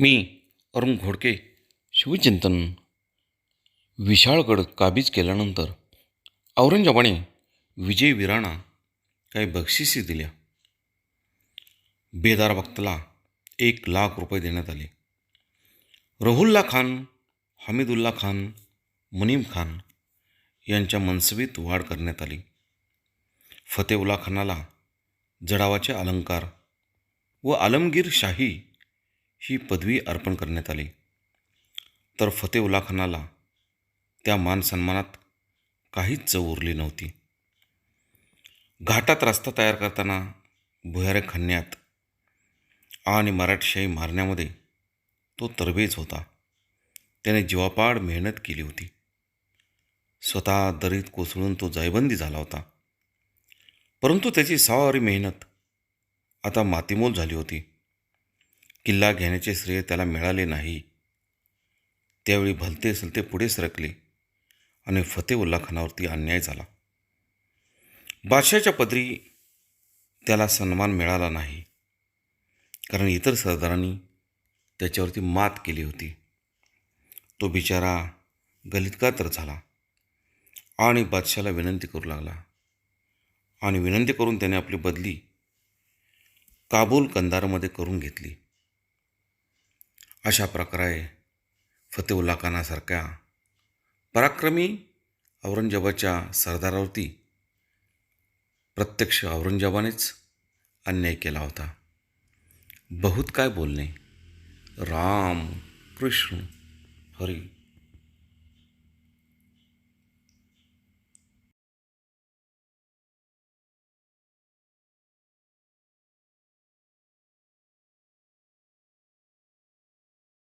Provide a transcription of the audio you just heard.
मी अरुण घोडके. शिवचिंतन. विशाळगड काबीज केल्यानंतर औरंगजेबाने विजयवीरांना काही बक्षिसी दिल्या. बेदार भक्तला एक लाख रुपये देण्यात आले. रहुल्ला खान हमीदुल्ला खान मुनीम खान यांच्या मनसबीत वाढ करण्यात आली. फतेउल्ला खानाला जडावाचे अलंकार व आलमगीर शाही ही पदवी अर्पण करण्यात आली. तर फतेउल्ला खानाला त्या मानसन्मानात काहीच चव उरली नव्हती. घाटात रस्ता तयार करताना भुयारे खणण्यात आणि मराठशाही मारण्यामध्ये तो तरबेज होता. त्याने जीवापाड मेहनत केली होती. स्वतः दरीत कोसळून तो जायबंदी झाला होता. परंतु त्याची सारी मेहनत आता मातीमोल झाली होती. किल्ला घेण्याचे श्रेय त्याला मिळाले नाही. त्यावेळी भलते सलते पुढे सरकले आणि फतेउल्ला खानावरती अन्याय झाला. बादशाच्या पदरी त्याला सन्मान मिळाला नाही. कारण इतर सरदारांनी त्याच्यावरती मात केली होती. तो बिचारा गलितका तर झाला आणि बादशाला विनंती करू लागला. आणि विनंती करून त्याने आपली बदली काबूल कंदारमध्ये करून घेतली. अशा प्रकारे फतेउल्ला खानासारख्या पराक्रमी औरंगजेबाच्या सरदारावरती प्रत्यक्ष औरंगजेबानेच अन्याय केला होता. बहुत काय बोलणे. राम कृष्ण हरी.